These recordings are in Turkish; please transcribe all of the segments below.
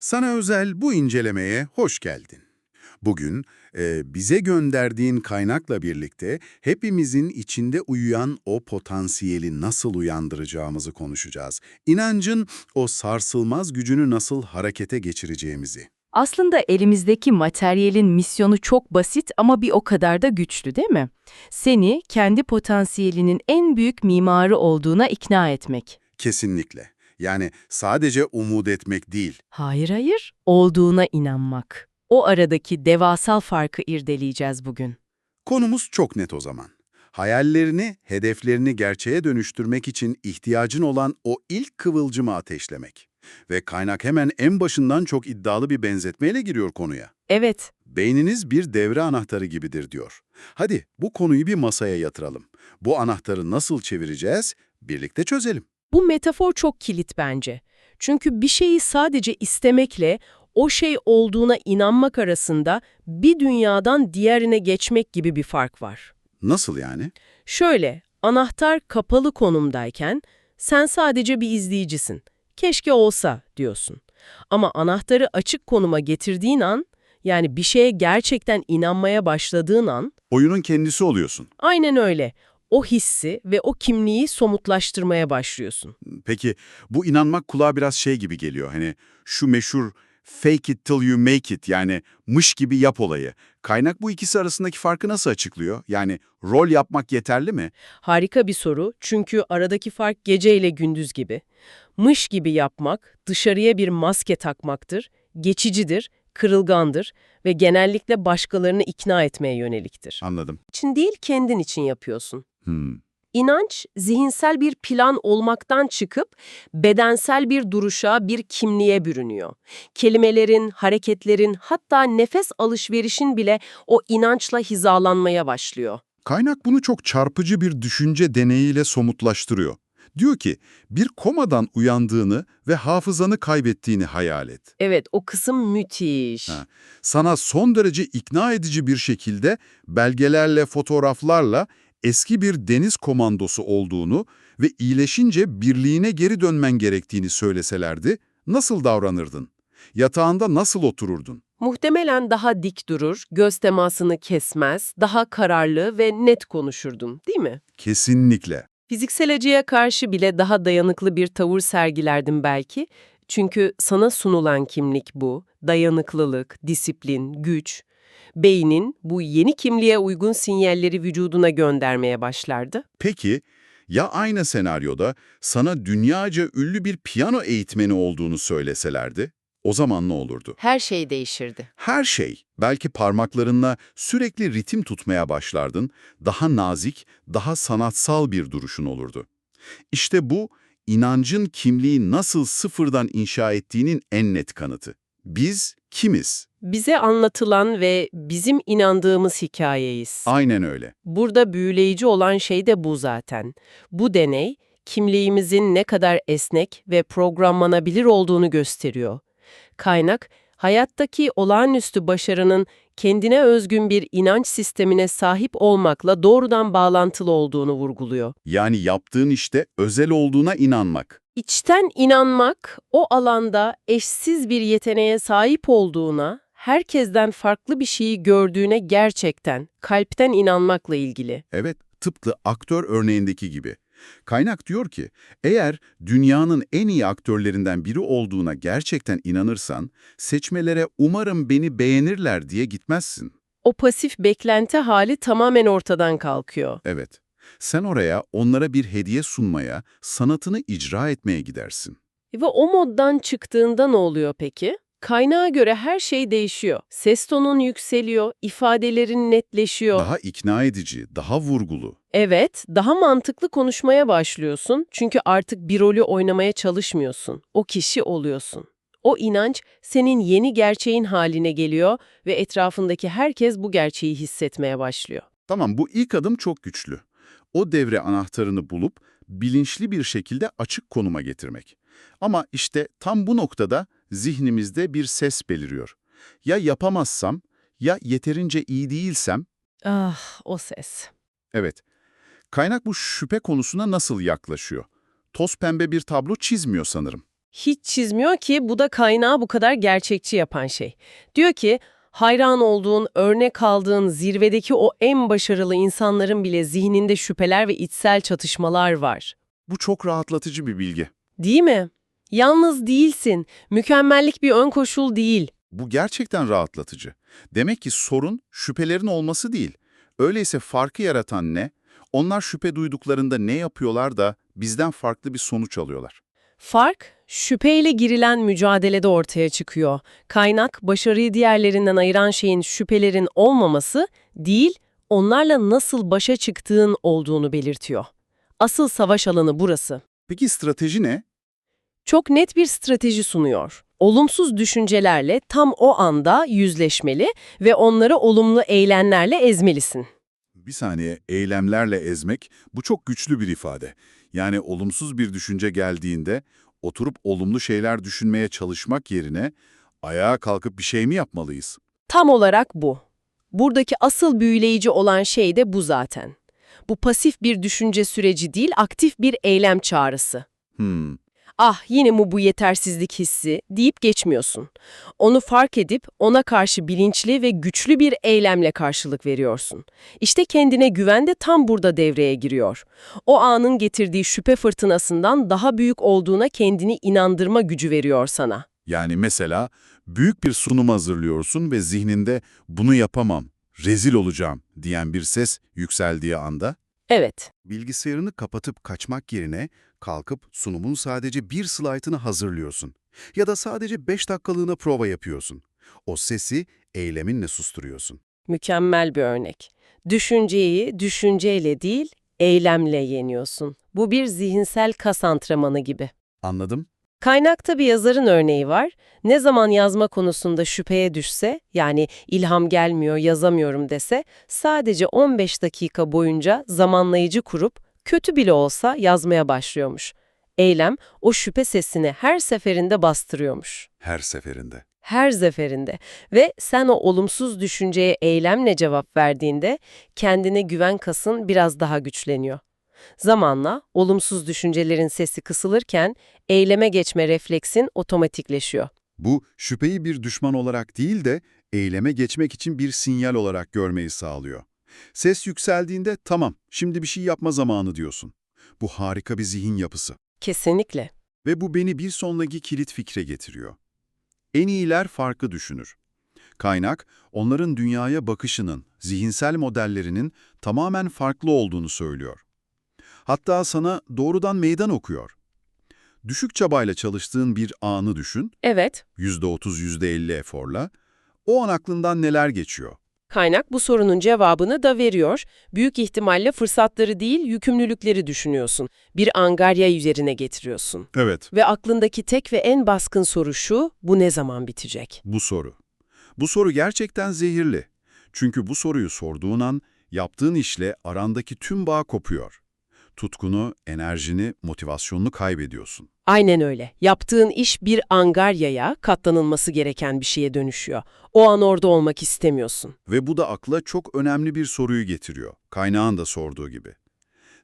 Sana özel bu incelemeye hoş geldin. Bugün e, bize gönderdiğin kaynakla birlikte hepimizin içinde uyuyan o potansiyeli nasıl uyandıracağımızı konuşacağız. İnancın o sarsılmaz gücünü nasıl harekete geçireceğimizi. Aslında elimizdeki materyalin misyonu çok basit ama bir o kadar da güçlü değil mi? Seni kendi potansiyelinin en büyük mimarı olduğuna ikna etmek. Kesinlikle. Yani sadece umut etmek değil. Hayır hayır, olduğuna inanmak. O aradaki devasal farkı irdeleyeceğiz bugün. Konumuz çok net o zaman. Hayallerini, hedeflerini gerçeğe dönüştürmek için ihtiyacın olan o ilk kıvılcımı ateşlemek. Ve kaynak hemen en başından çok iddialı bir benzetmeyle giriyor konuya. Evet, Beyniniz bir devre anahtarı gibidir diyor. Hadi bu konuyu bir masaya yatıralım. Bu anahtarı nasıl çevireceğiz? Birlikte çözelim. Bu metafor çok kilit bence. Çünkü bir şeyi sadece istemekle o şey olduğuna inanmak arasında bir dünyadan diğerine geçmek gibi bir fark var. Nasıl yani? Şöyle, anahtar kapalı konumdayken sen sadece bir izleyicisin. Keşke olsa diyorsun. Ama anahtarı açık konuma getirdiğin an, yani bir şeye gerçekten inanmaya başladığın an, Oyunun kendisi oluyorsun. aynen öyle. O hissi ve o kimliği somutlaştırmaya başlıyorsun. Peki bu inanmak kulağa biraz şey gibi geliyor. Hani şu meşhur fake it till you make it yani mış gibi yap olayı. Kaynak bu ikisi arasındaki farkı nasıl açıklıyor? Yani rol yapmak yeterli mi? Harika bir soru çünkü aradaki fark gece ile gündüz gibi. Mış gibi yapmak, dışarıya bir maske takmaktır, geçicidir, kırılgandır ve genellikle başkalarını ikna etmeye yöneliktir. Anladım. İçin değil kendin için yapıyorsun. Hmm. İnanç, zihinsel bir plan olmaktan çıkıp bedensel bir duruşa, bir kimliğe bürünüyor. Kelimelerin, hareketlerin, hatta nefes alışverişin bile o inançla hizalanmaya başlıyor. Kaynak bunu çok çarpıcı bir düşünce deneyiyle somutlaştırıyor. Diyor ki, bir komadan uyandığını ve hafızanı kaybettiğini hayal et. Evet, o kısım müthiş. Ha. Sana son derece ikna edici bir şekilde belgelerle, fotoğraflarla eski bir deniz komandosu olduğunu ve iyileşince birliğine geri dönmen gerektiğini söyleselerdi, nasıl davranırdın? Yatağında nasıl otururdun? Muhtemelen daha dik durur, göz temasını kesmez, daha kararlı ve net konuşurdun, değil mi? Kesinlikle. Fiziksel acıya karşı bile daha dayanıklı bir tavır sergilerdim belki. Çünkü sana sunulan kimlik bu. Dayanıklılık, disiplin, güç. Beynin bu yeni kimliğe uygun sinyalleri vücuduna göndermeye başlardı. Peki, ya aynı senaryoda sana dünyaca ünlü bir piyano eğitmeni olduğunu söyleselerdi? O zaman ne olurdu? Her şey değişirdi. Her şey, belki parmaklarınla sürekli ritim tutmaya başlardın, daha nazik, daha sanatsal bir duruşun olurdu. İşte bu, inancın kimliği nasıl sıfırdan inşa ettiğinin en net kanıtı. Biz kimiz? Bize anlatılan ve bizim inandığımız hikayeyiz. Aynen öyle. Burada büyüleyici olan şey de bu zaten. Bu deney, kimliğimizin ne kadar esnek ve programlanabilir olduğunu gösteriyor. Kaynak, hayattaki olağanüstü başarının kendine özgün bir inanç sistemine sahip olmakla doğrudan bağlantılı olduğunu vurguluyor. Yani yaptığın işte özel olduğuna inanmak. İçten inanmak, o alanda eşsiz bir yeteneğe sahip olduğuna, herkesten farklı bir şeyi gördüğüne gerçekten, kalpten inanmakla ilgili. Evet, tıpkı aktör örneğindeki gibi. Kaynak diyor ki, eğer dünyanın en iyi aktörlerinden biri olduğuna gerçekten inanırsan, seçmelere umarım beni beğenirler diye gitmezsin. O pasif beklenti hali tamamen ortadan kalkıyor. Evet, sen oraya onlara bir hediye sunmaya, sanatını icra etmeye gidersin. Ve o moddan çıktığında ne oluyor peki? Kaynağa göre her şey değişiyor. Ses tonun yükseliyor, ifadelerin netleşiyor. Daha ikna edici, daha vurgulu. Evet, daha mantıklı konuşmaya başlıyorsun çünkü artık bir rolü oynamaya çalışmıyorsun. O kişi oluyorsun. O inanç senin yeni gerçeğin haline geliyor ve etrafındaki herkes bu gerçeği hissetmeye başlıyor. Tamam, bu ilk adım çok güçlü. O devre anahtarını bulup bilinçli bir şekilde açık konuma getirmek. Ama işte tam bu noktada zihnimizde bir ses beliriyor. Ya yapamazsam, ya yeterince iyi değilsem, Ah, o ses. evet. Kaynak bu şüphe konusuna nasıl yaklaşıyor? Toz pembe bir tablo çizmiyor sanırım. Hiç çizmiyor ki bu da kaynağı bu kadar gerçekçi yapan şey. Diyor ki hayran olduğun, örnek aldığın zirvedeki o en başarılı insanların bile zihninde şüpheler ve içsel çatışmalar var. Bu çok rahatlatıcı bir bilgi. Değil mi? Yalnız değilsin. Mükemmellik bir ön koşul değil. Bu gerçekten rahatlatıcı. Demek ki sorun şüphelerin olması değil. Öyleyse farkı yaratan ne? Onlar şüphe duyduklarında ne yapıyorlar da bizden farklı bir sonuç alıyorlar. Fark, şüpheyle girilen mücadelede ortaya çıkıyor. Kaynak, başarıyı diğerlerinden ayıran şeyin şüphelerin olmaması değil, onlarla nasıl başa çıktığın olduğunu belirtiyor. Asıl savaş alanı burası. Peki strateji ne? Çok net bir strateji sunuyor. Olumsuz düşüncelerle tam o anda yüzleşmeli ve onları olumlu eylemlerle ezmelisin. Bir saniye, eylemlerle ezmek, bu çok güçlü bir ifade. Yani olumsuz bir düşünce geldiğinde oturup olumlu şeyler düşünmeye çalışmak yerine ayağa kalkıp bir şey mi yapmalıyız? Tam olarak bu. Buradaki asıl büyüleyici olan şey de bu zaten. Bu pasif bir düşünce süreci değil, aktif bir eylem çağrısı. Hmm, Ah yine mi bu yetersizlik hissi deyip geçmiyorsun. Onu fark edip ona karşı bilinçli ve güçlü bir eylemle karşılık veriyorsun. İşte kendine güven de tam burada devreye giriyor. O anın getirdiği şüphe fırtınasından daha büyük olduğuna kendini inandırma gücü veriyor sana. yani mesela büyük bir sunum hazırlıyorsun ve zihninde bunu yapamam, rezil olacağım diyen bir ses yükseldiği anda Evet, Bilgisayarını kapatıp kaçmak yerine kalkıp sunumun sadece bir slaytını hazırlıyorsun. Ya da sadece 5 dakikalığına prova yapıyorsun. O sesi eyleminle susturuyorsun. mükemmel bir örnek. Düşünceyi düşünceyle değil, eylemle yeniyorsun. Bu bir zihinsel kas antrenmanı gibi. Anladım? Kaynakta bir yazarın örneği var. Ne zaman yazma konusunda şüpheye düşse, yani ilham gelmiyor, yazamıyorum dese, sadece 15 dakika boyunca zamanlayıcı kurup, kötü bile olsa yazmaya başlıyormuş. Eylem, o şüphe sesini her seferinde bastırıyormuş. Her seferinde. Her seferinde. Ve sen o olumsuz düşünceye eylemle cevap verdiğinde, kendine güven kasın biraz daha güçleniyor. Zamanla olumsuz düşüncelerin sesi kısılırken eyleme geçme refleksin otomatikleşiyor. Bu şüpheyi bir düşman olarak değil de eyleme geçmek için bir sinyal olarak görmeyi sağlıyor. Ses yükseldiğinde tamam şimdi bir şey yapma zamanı diyorsun. Bu harika bir zihin yapısı. Kesinlikle. Ve bu beni bir sonraki kilit fikre getiriyor. En iyiler farkı düşünür. Kaynak, onların dünyaya bakışının, zihinsel modellerinin tamamen farklı olduğunu söylüyor. Hatta sana doğrudan meydan okuyor. Düşük çabayla çalıştığın bir anı düşün, Evet, %30, %50 eforla. O an aklından neler geçiyor? kaynak bu sorunun cevabını da veriyor. Büyük ihtimalle fırsatları değil, yükümlülükleri düşünüyorsun. Bir angarya üzerine getiriyorsun. Evet, Ve aklındaki tek ve en baskın soru şu, bu ne zaman bitecek? bu soru. Bu soru gerçekten zehirli. Çünkü bu soruyu sorduğun an yaptığın işle arandaki tüm bağ kopuyor. Tutkunu, enerjini, motivasyonunu kaybediyorsun. Aynen öyle. Yaptığın iş bir angaryaya, katlanılması gereken bir şeye dönüşüyor. O an orada olmak istemiyorsun. Ve bu da akla çok önemli bir soruyu getiriyor. Kaynağın da sorduğu gibi.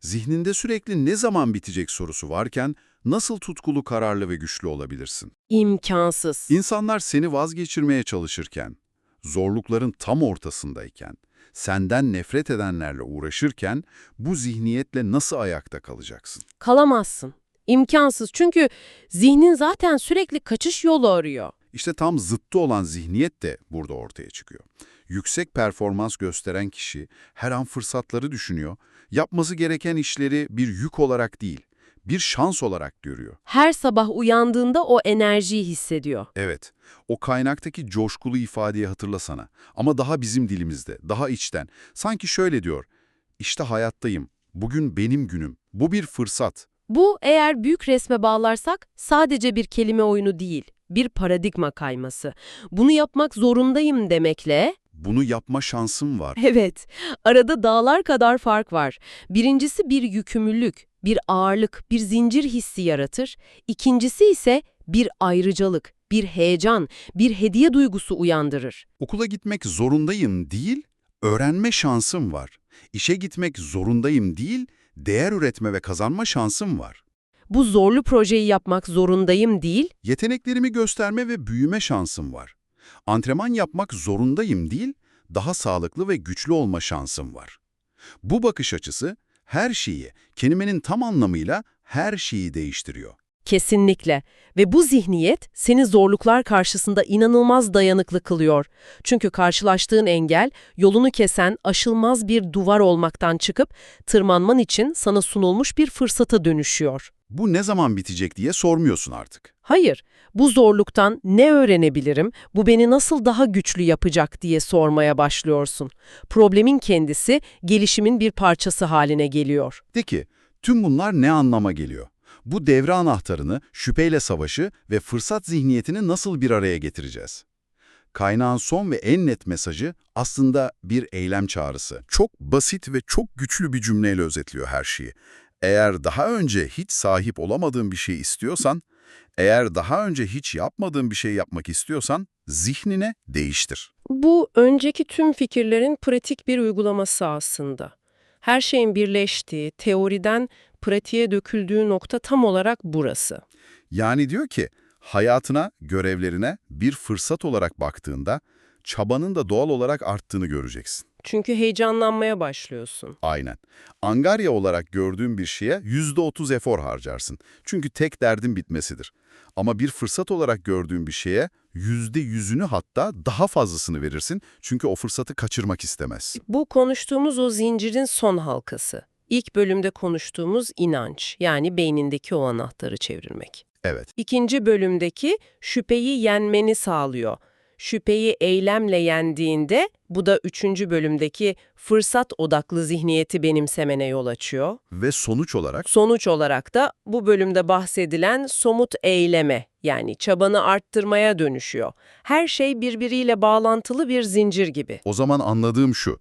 Zihninde sürekli ne zaman bitecek sorusu varken nasıl tutkulu, kararlı ve güçlü olabilirsin? İmkansız. İnsanlar seni vazgeçirmeye çalışırken, zorlukların tam ortasındayken, senden nefret edenlerle uğraşırken bu zihniyetle nasıl ayakta kalacaksın? Kalamazsın. İmkansız çünkü zihnin zaten sürekli kaçış yolu arıyor. İşte tam zıttı olan zihniyet de burada ortaya çıkıyor. Yüksek performans gösteren kişi her an fırsatları düşünüyor, yapması gereken işleri bir yük olarak değil, bir şans olarak görüyor. Her sabah uyandığında o enerjiyi hissediyor. Evet, o kaynaktaki coşkulu ifadeyi hatırlasana. Ama daha bizim dilimizde, daha içten. Sanki şöyle diyor, işte hayattayım, bugün benim günüm, bu bir fırsat. Bu eğer büyük resme bağlarsak sadece bir kelime oyunu değil, bir paradigma kayması. Bunu yapmak zorundayım demekle Bunu yapma şansım var. Evet, arada dağlar kadar fark var. Birincisi bir yükümlülük, bir ağırlık, bir zincir hissi yaratır. İkincisi ise bir ayrıcalık, bir heyecan, bir hediye duygusu uyandırır. Okula gitmek zorundayım değil, öğrenme şansım var. İşe gitmek zorundayım değil, değer üretme ve kazanma şansım var. Bu zorlu projeyi yapmak zorundayım değil, Yeteneklerimi gösterme ve büyüme şansım var. Antrenman yapmak zorundayım değil, daha sağlıklı ve güçlü olma şansım var. Bu bakış açısı her şeyi, kelimenin tam anlamıyla her şeyi değiştiriyor. Kesinlikle. Ve bu zihniyet seni zorluklar karşısında inanılmaz dayanıklı kılıyor. Çünkü karşılaştığın engel yolunu kesen aşılmaz bir duvar olmaktan çıkıp tırmanman için sana sunulmuş bir fırsata dönüşüyor. Bu ne zaman bitecek diye sormuyorsun artık. Hayır, bu zorluktan ne öğrenebilirim, bu beni nasıl daha güçlü yapacak diye sormaya başlıyorsun. Problemin kendisi gelişimin bir parçası haline geliyor. De ki, tüm bunlar ne anlama geliyor? Bu devre anahtarını, şüpheyle savaşı ve fırsat zihniyetini nasıl bir araya getireceğiz? Kaynağın son ve en net mesajı aslında bir eylem çağrısı. Çok basit ve çok güçlü bir cümleyle özetliyor her şeyi. Eğer daha önce hiç sahip olamadığın bir şey istiyorsan, eğer daha önce hiç yapmadığın bir şey yapmak istiyorsan, zihnine değiştir. Bu önceki tüm fikirlerin pratik bir uygulaması aslında. Her şeyin birleştiği, teoriden pratiğe döküldüğü nokta tam olarak burası. Yani diyor ki, hayatına, görevlerine bir fırsat olarak baktığında, çabanın da doğal olarak arttığını göreceksin. Çünkü heyecanlanmaya başlıyorsun. Aynen. Angarya olarak gördüğün bir şeye %30 efor harcarsın. Çünkü tek derdin bitmesidir. Ama bir fırsat olarak gördüğün bir şeye %100'ünü hatta daha fazlasını verirsin. Çünkü o fırsatı kaçırmak istemezsin. Bu konuştuğumuz o zincirin son halkası. İlk bölümde konuştuğumuz inanç, yani beynindeki o anahtarı çevirmek. Evet. İkinci bölümdeki şüpheyi yenmeni sağlıyor. Şüpheyi eylemle yendiğinde bu da üçüncü bölümdeki fırsat odaklı zihniyeti benimsemene yol açıyor. Ve sonuç olarak Sonuç olarak da bu bölümde bahsedilen somut eyleme yani çabanı arttırmaya dönüşüyor. Her şey birbiriyle bağlantılı bir zincir gibi. o zaman anladığım şu.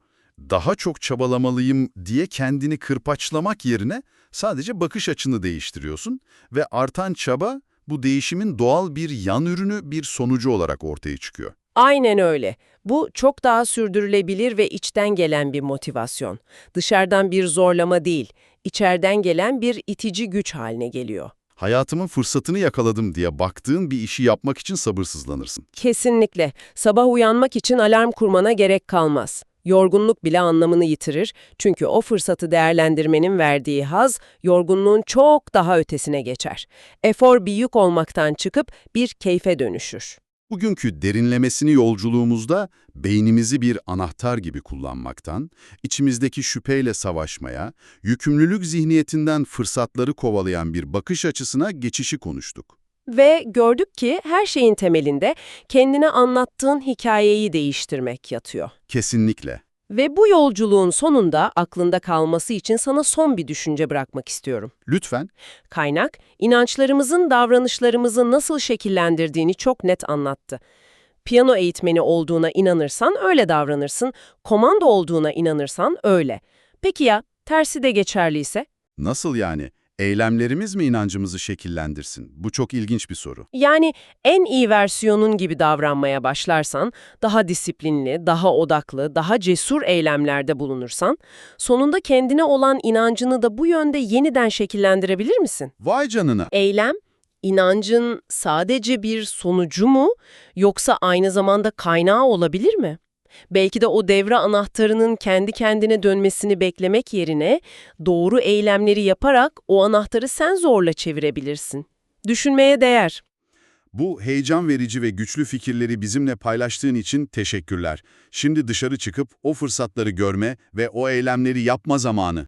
Daha çok çabalamalıyım diye kendini kırpaçlamak yerine sadece bakış açını değiştiriyorsun ve artan çaba bu değişimin doğal bir yan ürünü, bir sonucu olarak ortaya çıkıyor. Aynen öyle. Bu çok daha sürdürülebilir ve içten gelen bir motivasyon. Dışarıdan bir zorlama değil, içeriden gelen bir itici güç haline geliyor. Hayatımın fırsatını yakaladım diye baktığın bir işi yapmak için sabırsızlanırsın. Kesinlikle. Sabah uyanmak için alarm kurmana gerek kalmaz. Yorgunluk bile anlamını yitirir çünkü o fırsatı değerlendirmenin verdiği haz yorgunluğun çok daha ötesine geçer. Efor bir yük olmaktan çıkıp bir keyfe dönüşür. Bugünkü derinlemesini yolculuğumuzda beynimizi bir anahtar gibi kullanmaktan, içimizdeki şüpheyle savaşmaya, yükümlülük zihniyetinden fırsatları kovalayan bir bakış açısına geçişi konuştuk. Ve gördük ki her şeyin temelinde kendine anlattığın hikayeyi değiştirmek yatıyor. Kesinlikle. Ve bu yolculuğun sonunda aklında kalması için sana son bir düşünce bırakmak istiyorum. Lütfen Kaynak, inançlarımızın davranışlarımızı nasıl şekillendirdiğini çok net anlattı. Piyano eğitmeni olduğuna inanırsan öyle davranırsın, komando olduğuna inanırsan öyle. Peki ya tersi de geçerliyse? nasıl yani? Eylemlerimiz mi inancımızı şekillendirsin? Bu çok ilginç bir soru. Yani en iyi versiyonun gibi davranmaya başlarsan, daha disiplinli, daha odaklı, daha cesur eylemlerde bulunursan, sonunda kendine olan inancını da bu yönde yeniden şekillendirebilir misin? Vay canına! Eylem, inancın sadece bir sonucu mu yoksa aynı zamanda kaynağı olabilir mi? Belki de o devre anahtarının kendi kendine dönmesini beklemek yerine doğru eylemleri yaparak o anahtarı sen zorla çevirebilirsin. Düşünmeye değer. Bu heyecan verici ve güçlü fikirleri bizimle paylaştığın için teşekkürler. Şimdi dışarı çıkıp o fırsatları görme ve o eylemleri yapma zamanı.